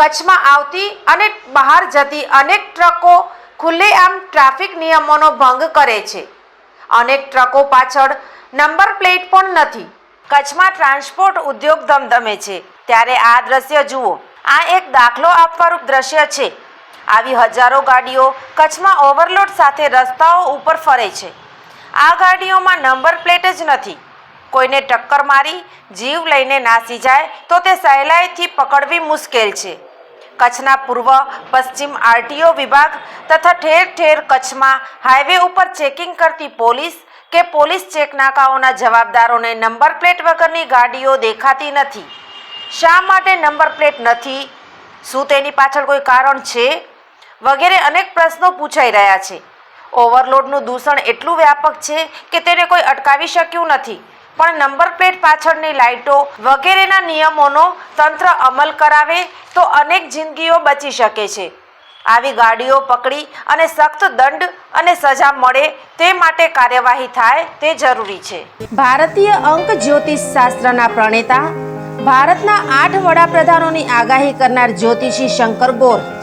કચ્છમાં આવતી અને બહાર જતી અનેક ટ્રકો ખુલ્લેઆમ ટ્રાફિક નિયમોનો ભંગ કરે છે. અનેક ટ્રકો પાછળ નંબર પ્લેટ પણ નથી. કચ્છમાં ટ્રાન્સપોર્ટ ઉદ્યોગ ધમધમે છે. ત્યારે આ દ્રશ્ય જુઓ. આ એક દાખલો આપવારૂપ દ્રશ્ય છે. આવી હજારો ગાડીઓ કચ્છમાં ઓવરલોડ સાથે રસ્તાઓ ઉપર ફરે છે. આ ગાડીઓમાં નંબર પ્લેટ જ નથી. કોઈને ટક્કર મારી, જીવ લઈને નાસી જાય, તો તે સહેલાઈથી પકડવી મુશ્કેલ છે. કચ્છના પૂર્વ પશ્ચિમ આરટીઓ વિભાગ તથા ઠેર ઠેર કચ્છમાં હાઈવે ઉપર ચેકિંગ કરતી પોલીસ કે પોલીસ ચેક નાકાઓના જવાબદારોને નંબર પ્લેટ વગરની ગાડીઓ દેખાતી નથી. શા માટે નંબર પ્લેટ નથી? શું તેની પાછળ કોઈ કારણ છે? વગેરે અનેક પ્રશ્નો પૂછાઈ રહ્યા છે. ઓવરલોડનું દૂષણ એટલું વ્યાપક છે કે તેને કોઈ અટકાવી શક્યું નથી. પણ નંબર પ્લેટ પાછળની લાઇટો વગેરેના નિયમોનો તંત્ર અમલ કરાવે તો અનેક જિંદગીઓ બચી શકે છે. આવી ગાડીઓ પકડી અને સખ્ત દંડ અને સજા મળે તે માટે કાર્યવાહી થાય તે જરૂરી છે. ભારતીય અંક જ્યોતિષ શાસ્ત્રના પ્રણેતા, ભારતના આઠ વડાપ્રધાનોની આગાહી કરનાર જ્યોતિષી શંકર ગોર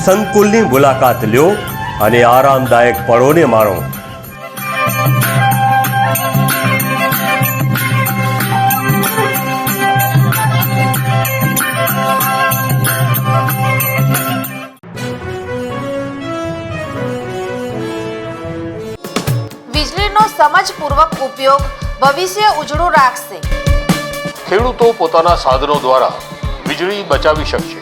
સંકુલની મુલાકાત લ્યો અને આરામદાયક પળોને માણો. વીજળીનો સમજપૂર્વક ઉપયોગ ભવિષ્ય ઉજળું રાખશે. ખેડૂતો પોતાના સાધનો દ્વારા વીજળી બચાવી શકશે.